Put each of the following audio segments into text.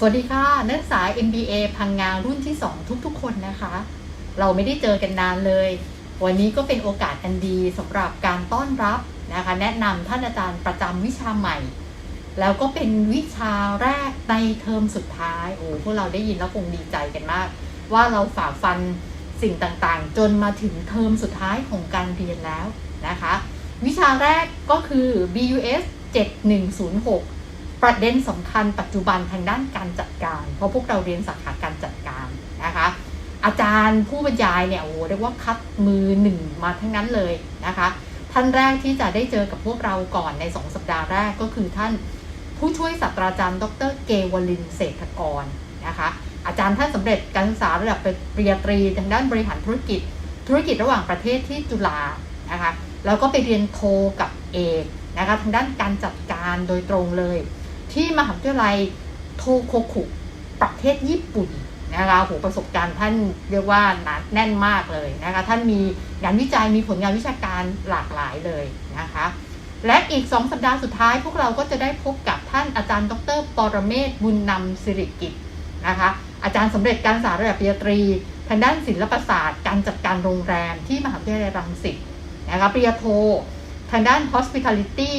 สวัสดีค่ะ นักศึกษา MBA พังงารุ่นที่ 2 ทุกๆ คนนะคะ เราไม่ได้เจอกันนานเลย วันนี้ก็เป็นโอกาสอันดีสำหรับการต้อนรับนะคะ แนะนำท่านอาจารย์ประจำวิชาใหม่ แล้วก็เป็นวิชาแรกในเทอมสุดท้ายโอ้พวกเราได้ยินแล้วคงดีใจกันมาก ว่าเราฝ่าฟันสิ่งต่างๆ จนมาถึงเทอมสุดท้ายของการเรียนแล้วนะคะ วิชาแรกก็คือ BUS 7106 ประเด็นสำคัญปัจจุบันทางด้านการจัดการ เพราะพวกเราเรียนสาขาการจัดการนะคะ อาจารย์ผู้บรรยายเนี่ยโอ้โหเรียกว่าคัดมือหนึ่งมาทั้งนั้นเลยนะคะ ท่านแรกที่จะได้เจอกับพวกเราก่อนใน 2 สัปดาห์แรกก็คือท่านผู้ช่วยศาสตราจารย์ ดรเกวลินเศรษฐกรนะคะ อาจารย์ท่านสำเร็จการศึกษาระดับปริญญาตรีทางด้านบริหารธุรกิจ ธุรกิจระหว่างประเทศที่จุฬานะคะแล้วก็ไปเรียนโทกับเอกนะคะทางด้านการจัดการโดยตรงเลย ที่มหาวิทยาลัยโทโคคุประเทศญี่ปุ่นนะคะโหประสบการณ์ท่านเรียกว่าหนาแน่นมากเลยนะคะ ท่านมีงานวิจัยมีผลงานวิชาการหลากหลายเลยนะคะ และอีก 2 สัปดาห์สุดท้าย พวกเราก็จะได้พบกับท่านอาจารย์ ดรปรเมศบุญนำสิริกิจนะคะ อาจารย์สำเร็จการศึกษาระดับปริญญาตรีทางด้านศิลปศาสตร์การจัดการโรงแรมที่มหาวิทยาลัยรังสิตนะคะปริญญาโท ทางด้าน hospitality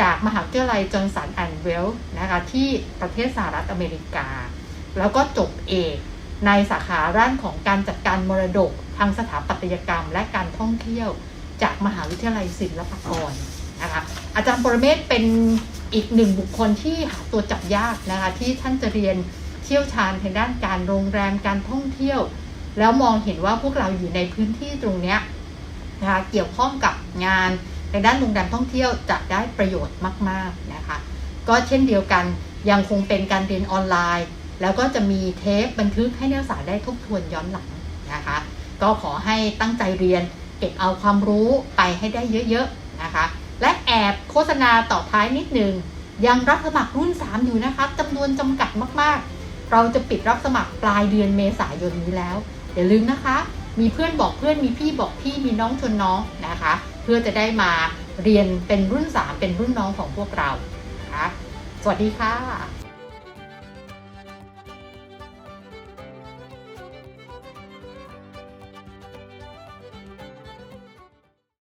จากมหาวิทยาลัยจอห์นสันแอนด์เวลนะคะที่ประเทศสหรัฐอเมริกา แล้วก็จบเอกในสาขาด้านของการจัดการมรดกทางสถาปัตยกรรม และการท่องเที่ยวจากมหาวิทยาลัยศิลปากรนะคะอาจารย์ปรเมศเป็นอีกหนึ่งบุคคลที่หาตัวจับยากนะคะที่ท่านจะเรียนเชี่ยวชาญทางด้านการโรงแรมการท่องเที่ยว แล้วมองเห็นว่าพวกเราอยู่ในพื้นที่ตรงเนี้ยนะคะเกี่ยวข้องกับงานใน ด้านโรงแรมท่องเที่ยวจะได้ประโยชน์มากๆนะคะ ก็เช่นเดียวกันยังคงเป็นการเรียนออนไลน์ แล้วก็จะมีเทปบันทึกให้นักศึกษาได้ทบทวนย้อนหลังนะคะ ก็ขอให้ตั้งใจเรียนเก็บเอาความรู้ไปให้ได้เยอะๆนะคะ และแอบโฆษณาต่อท้ายนิดนึงยังรับสมัครรุ่น 3 อยู่นะคะจำนวนจำกัดมากๆ เราจะปิดรับสมัครปลายเดือนเมษายนนี้แล้วอย่าลืมนะคะ มีเพื่อนบอกเพื่อนมีพี่บอกพี่มีน้องชวนน้องนะคะ เพื่อจะได้มาเรียนเป็นรุ่น 3 เป็นรุ่นน้องของพวกเรานะคะสวัสดีค่ะ